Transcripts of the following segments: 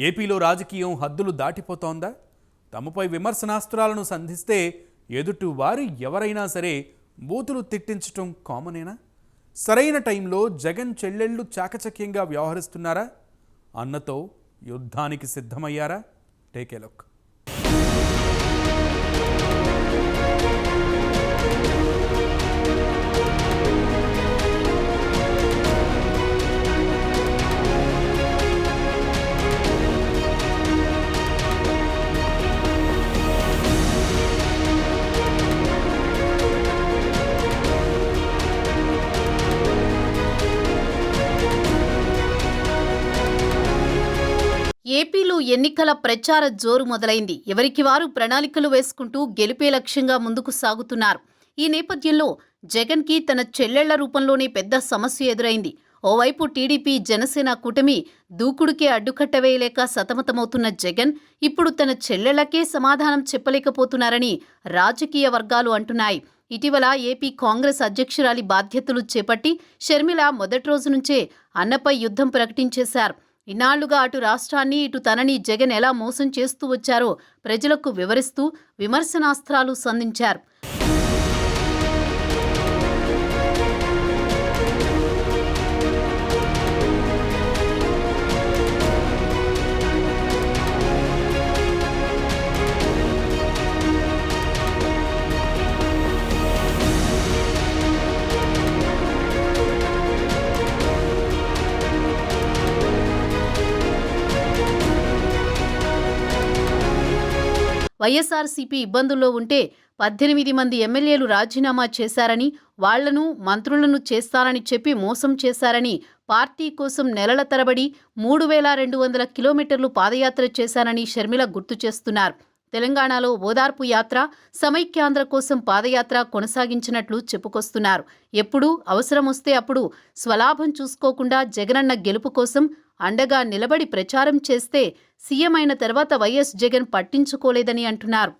ఏపీలో రాజకీయం హద్దులు దాటిపోతోందా? తమపై విమర్శనాస్త్రాలను సంధిస్తే ఎదుటి వారు ఎవరైనా సరే బూతులు తిట్టించటం కామనేనా? సరైన టైంలో జగన్ చెల్లెళ్ళు చాకచక్యంగా వ్యవహరిస్తున్నారా? అన్నతో యుద్ధానికి సిద్ధమయ్యారా? టేకే లుక్ ఏపీలో ఎన్నికల ప్రచార జోరు మొదలైంది. ఎవరికి వారు ప్రణాళికలు వేసుకుంటూ గెలిపే లక్ష్యంగా ముందుకు సాగుతున్నారు. ఈ నేపథ్యంలో జగన్కి తన చెల్లెళ్ళ రూపంలోనే పెద్ద సమస్య ఎదురైంది. ఓవైపు టీడీపీ జనసేన కూటమి దూకుడుకే అడ్డుకట్ట వేయలేక సతమతమవుతున్న జగన్ ఇప్పుడు తన చెల్లెళ్ళకే సమాధానం చెప్పలేకపోతున్నారని రాజకీయ వర్గాలు అంటున్నాయి. ఇటీవల ఏపీ కాంగ్రెస్ అధ్యక్షురాలి బాధ్యతలు చేపట్టి షర్మిల మొదటి రోజు నుంచే అన్నపై యుద్ధం ప్రకటించేశారు. ఇన్నాళ్ళుగా అటు రాష్ట్రాన్ని ఇటు తనని జగన్ ఎలా మోసం చేస్తూ వచ్చారో ప్రజలకు వివరిస్తూ విమర్శనాస్త్రాలు సంధించారు. వైఎస్ఆర్సీపీ ఇబ్బందుల్లో ఉంటే పద్దెనిమిది మంది ఎమ్మెల్యేలు రాజీనామా చేశారని వాళ్ళను మంత్రులను చేస్తారని చెప్పి మోసం చేశారని పార్టీ కోసం నెలల తరబడి మూడు వేల రెండు వందల కిలోమీటర్లు పాదయాత్ర చేశారని షర్మిల గుర్తు చేస్తున్నారు. తెలంగాణలో ఓదార్పు యాత్ర సమైక్యాంధ్ర కోసం పాదయాత్ర కొనసాగించినట్లు చెప్పుకొస్తున్నారు. ఎప్పుడూ అవసరం వస్తే అప్పుడు స్వలాభం చూసుకోకుండా జగనన్న గెలుపు కోసం అండగా నిలబడి ప్రచారం చేస్తే సీఎం అయిన తర్వాత వైఎస్ జగన్ పట్టించుకోలేదని అంటున్నారు.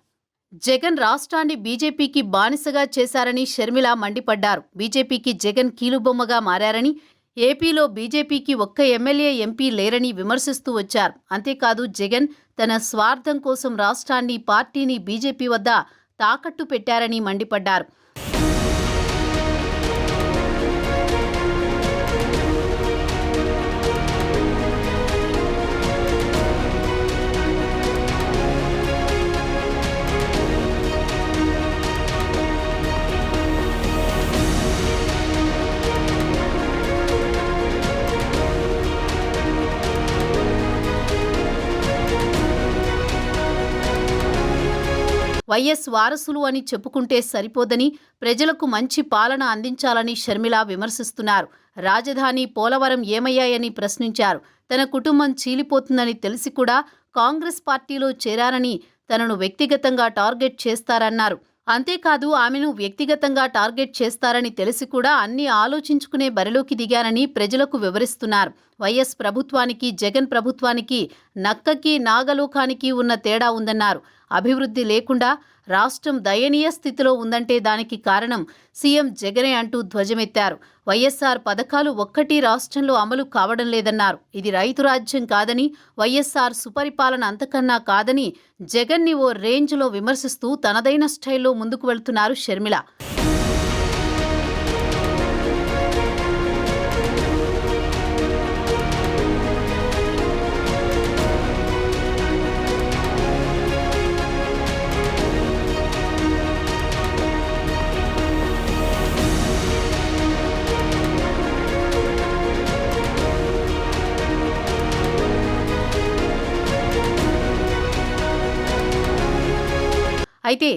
జగన్ రాష్ట్రాన్ని బీజేపీకి బానిసగా చేశారని షర్మిల మండిపడ్డారు. బీజేపీకి జగన్ కీలుబొమ్మగా మారారని ఏపీలో బీజేపీకి ఒక్క ఎమ్మెల్యే ఎంపీ లేరని విమర్శిస్తూ వచ్చారు. అంతేకాదు జగన్ తన స్వార్థం కోసం రాష్ట్రాన్ని పార్టీని బీజేపీ వద్ద తాకట్టు పెట్టారని మండిపడ్డారు. వైఎస్ వారసులు అని చెప్పుకుంటే సరిపోదని ప్రజలకు మంచి పాలన అందించాలని షర్మిల విమర్శిస్తున్నారు. రాజధాని పోలవరం ఏమయ్యాయని ప్రశ్నించారు. తన కుటుంబం చీలిపోతుందని తెలిసి కూడా కాంగ్రెస్ పార్టీలో చేరారని తనను వ్యక్తిగతంగా టార్గెట్ చేస్తారన్నారు. అంతేకాదు ఆమెను వ్యక్తిగతంగా టార్గెట్ చేస్తారని తెలిసి కూడా అన్ని ఆలోచించుకునే బరిలోకి దిగారని ప్రజలకు వివరిస్తున్నారు. వైఎస్ ప్రభుత్వానికి జగన్ ప్రభుత్వానికి నక్కకి నాగలోకానికి ఉన్న తేడా ఉందన్నారు. అభివృద్ధి లేకుండా రాష్ట్రం దయనీయ స్థితిలో ఉందంటే దానికి కారణం సీఎం జగనే అంటూ ధ్వజమెత్తారు. వైఎస్ఆర్ పథకాలు ఒక్కటి రాష్ట్రంలో అమలు కావడం లేదన్నారు. ఇది రైతు రాజ్యం కాదని వైఎస్ఆర్ సుపరిపాలన అంతకన్నా కాదని జగన్ని ఓ రేంజ్లో విమర్శిస్తూ తనదైన స్టైల్లో ముందుకు వెళ్తున్నారు షర్మిల. అయితే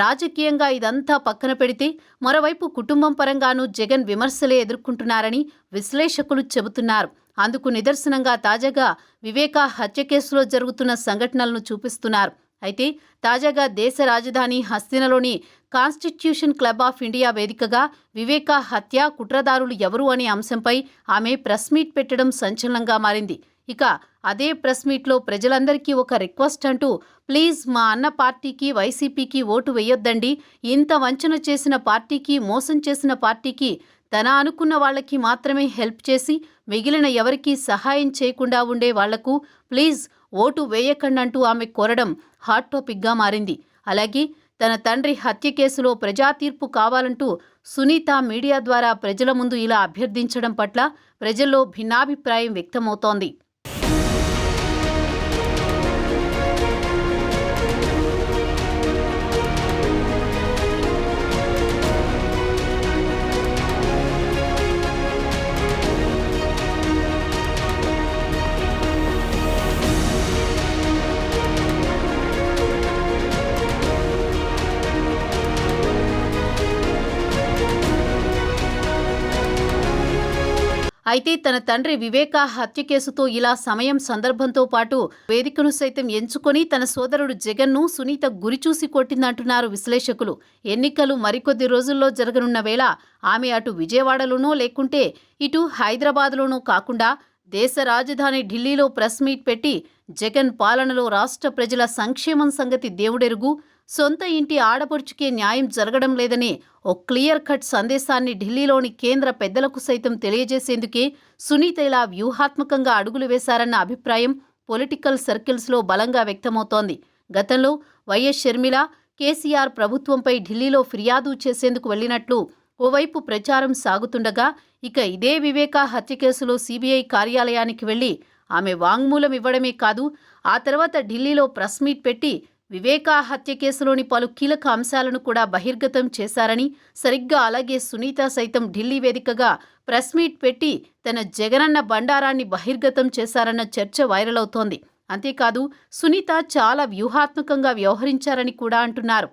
రాజకీయంగా ఇదంతా పక్కన పెడితే మరోవైపు కుటుంబం పరంగానూ జగన్ విమర్శలే ఎదుర్కొంటున్నారని విశ్లేషకులు చెబుతున్నారు. అందుకు నిదర్శనంగా తాజాగా వివేక హత్య కేసులో జరుగుతున్న సంఘటనలను చూపిస్తున్నారు. అయితే తాజాగా దేశ రాజధాని హస్తినలోని కాన్స్టిట్యూషన్ క్లబ్ ఆఫ్ ఇండియా వేదికగా వివేక హత్య కుట్రదారులు ఎవరు అనే అంశంపై ఆమె ప్రెస్ మీట్ పెట్టడం సంచలనంగా మారింది. ఇక అదే ప్రెస్ మీట్లో ప్రజలందరికీ ఒక రిక్వెస్ట్ అంటూ ప్లీజ్ మా అన్న పార్టీకి వైసీపీకి ఓటు వేయొద్దండి. ఇంత వంచన చేసిన పార్టీకి మోసం చేసిన పార్టీకి తన అనుకున్న వాళ్ళకి మాత్రమే హెల్ప్ చేసి మిగిలిన ఎవరికీ సహాయం చేయకుండా ఉండే వాళ్ళకు ప్లీజ్ ఓటు వేయకండంటూ ఆమె కోరడం హాట్ టాపిక్గా మారింది. అలాగే తన తండ్రి హత్య కేసులో ప్రజా తీర్పు కావాలంటూ సునీత మీడియా ద్వారా ప్రజల ముందు ఇలా అభ్యర్థించడం పట్ల ప్రజల్లో భిన్నాభిప్రాయం వ్యక్తమవుతోంది. అయితే తన తండ్రి వివేక హత్య కేసుతో ఇలా సమయం సందర్భంతో పాటు వేదికను సైతం ఎంచుకొని తన సోదరుడు జగన్ను సునీత గురిచూసి కొట్టిందంటున్నారు విశ్లేషకులు. ఎన్నికలు మరికొద్ది రోజుల్లో జరగనున్న వేళ ఆమె అటు విజయవాడలోనో లేకుంటే ఇటు హైదరాబాద్లోనో కాకుండా దేశ రాజధాని ఢిల్లీలో ప్రెస్ మీట్ పెట్టి జగన్ పాలనలో రాష్ట్ర ప్రజల సంక్షేమం సంగతి దేవుడెరుగు సొంత ఇంటి ఆడపడుచుకే న్యాయం జరగడం లేదనే ఓ క్లియర్ కట్ సందేశాన్ని ఢిల్లీలోని కేంద్ర పెద్దలకు సైతం తెలియజేసేందుకే సునీత ఇలా వ్యూహాత్మకంగా అడుగులు వేశారన్న అభిప్రాయం పొలిటికల్ సర్కిల్స్లో బలంగా వ్యక్తమవుతోంది. గతంలో వైఎస్ షర్మిల కేసీఆర్ ప్రభుత్వంపై ఢిల్లీలో ఫిర్యాదు చేసేందుకు వెళ్ళినట్లు ఓవైపు ప్రచారం సాగుతుండగా ఇక ఇదే వివేక హత్య కేసులో సీబీఐ కార్యాలయానికి వెళ్ళి ఆమె వాంగ్మూలం ఇవ్వడమే కాదు ఆ తర్వాత ఢిల్లీలో ప్రెస్ మీట్ పెట్టి వివేకా హత్య కేసులోని పలు కీలక అంశాలను కూడా బహిర్గతం చేశారని సరిగ్గా అలాగే సునీత సైతం ఢిల్లీ వేదికగా ప్రెస్ మీట్ పెట్టి తన జగనన్న బండారాన్ని బహిర్గతం చేశారన్న చర్చ వైరల్ అవుతోంది. అంతేకాదు సునీత చాలా వ్యూహాత్మకంగా వ్యవహరించారని కూడా అంటున్నారు.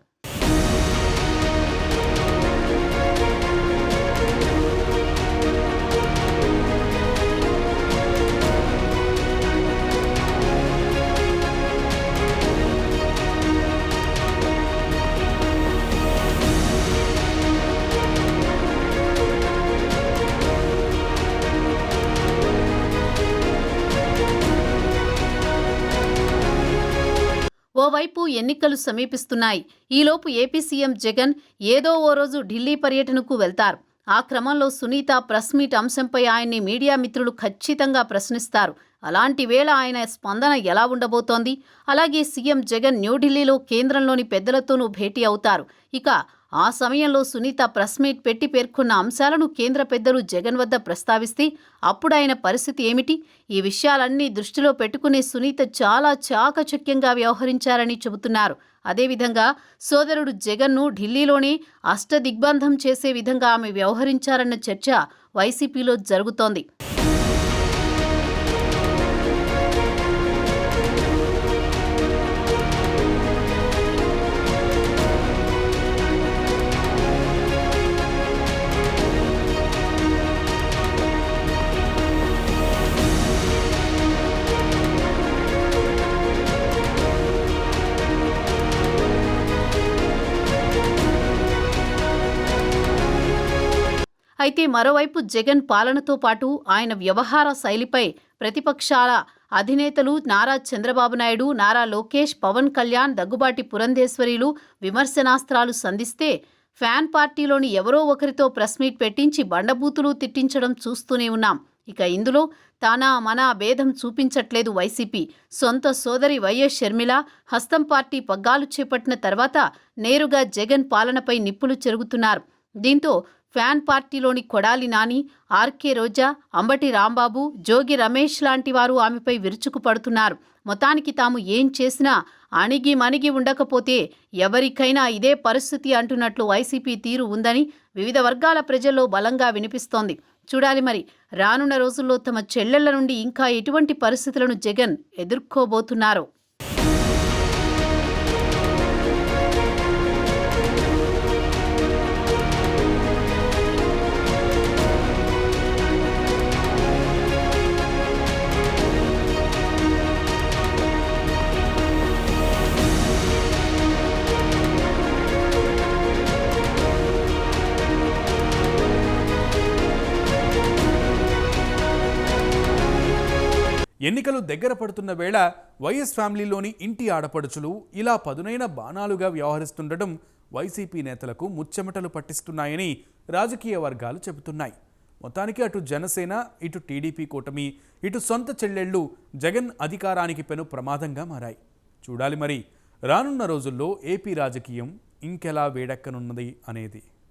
ఓవైపు ఎన్నికలు సమీపిస్తున్నాయి. ఈలోపు ఏపీ సీఎం జగన్ ఏదో ఓ రోజు ఢిల్లీ పర్యటనకు వెళ్తారు. ఆ క్రమంలో సునీత ప్రెస్ మీట్ అంశంపై ఆయన్ని మీడియా మిత్రులు ఖచ్చితంగా ప్రశ్నిస్తారు. అలాంటి వేళ ఆయన స్పందన ఎలా ఉండబోతోంది? అలాగే సీఎం జగన్ న్యూఢిల్లీలో కేంద్రంలోని పెద్దలతోనూ భేటీ అవుతారు. ఇక ఆ సమయంలో సునీత ప్రెస్ మీట్ పెట్టి పేర్కొన్న అంశాలను కేంద్ర పెద్దలు జగన్ వద్ద ప్రస్తావిస్తే అప్పుడు ఆయన పరిస్థితి ఏమిటి? ఈ విషయాలన్నీ దృష్టిలో పెట్టుకునే సునీత చాలా చాకచక్యంగా వ్యవహరించారని చెబుతున్నారు. అదేవిధంగా సోదరుడు జగన్ను ఢిల్లీలోనే అష్టదిగ్బంధం చేసే విధంగా ఆమె వ్యవహరించారన్న చర్చ వైసీపీలో జరుగుతోంది. అయితే మరోవైపు జగన్ పాలనతో పాటు ఆయన వ్యవహార శైలిపై ప్రతిపక్షాల అధినేతలు నారా చంద్రబాబు నాయుడు నారా లోకేష్ పవన్ కళ్యాణ్ దగ్గుబాటి పురంధేశ్వరీలు విమర్శనాస్త్రాలు సంధిస్తే ఫ్యాన్ పార్టీలోని ఎవరో ఒకరితో ప్రెస్ మీట్ పెట్టించి బండబూతులు తిట్టించడం చూస్తూనే ఉన్నాం. ఇక ఇందులో తానా మన భేదం చూపించట్లేదు వైసీపీ. సొంత సోదరి వైఎస్ షర్మిల హస్తం పార్టీ పగ్గాలు చేపట్టిన తర్వాత నేరుగా జగన్ పాలనపై నిప్పులు చెరుగుతున్నారు. దీంతో ఫ్యాన్ పార్టీలోని కొడాలి నాని ఆర్కే రోజా అంబటి రాంబాబు జోగి రమేష్ లాంటి వారు ఆమెపై విరుచుకుపడుతున్నారు మొత్తానికి తాము ఏం చేసినా అణిగి మణిగి ఉండకపోతే ఎవరికైనా ఇదే పరిస్థితి అంటున్నట్లు వైసీపీ తీరు ఉందని వివిధ వర్గాల ప్రజల్లో బలంగా వినిపిస్తోంది. చూడాలి మరి రానున్న రోజుల్లో తమ చెల్లెళ్ళ నుండి ఇంకా ఎటువంటి పరిస్థితులను జగన్ ఎదుర్కోబోతున్నారో? ఎన్నికలు దగ్గర పడుతున్న వేళ వైఎస్ ఫ్యామిలీలోని ఇంటి ఆడపడుచులు ఇలా పదునైన బాణాలుగా వ్యవహరిస్తుండటం వైసీపీ నేతలకు ముచ్చెమటలు పట్టిస్తున్నాయని రాజకీయ వర్గాలు చెబుతున్నాయి. మొత్తానికి అటు జనసేన ఇటు టీడీపీ కూటమి ఇటు సొంత చెల్లెళ్ళు జగన్ అధికారానికి పెను ప్రమాదంగా మారాయి. చూడాలి మరి రానున్న రోజుల్లో ఏపీ రాజకీయం ఇంకెలా వేడెక్కనున్నది అనేది.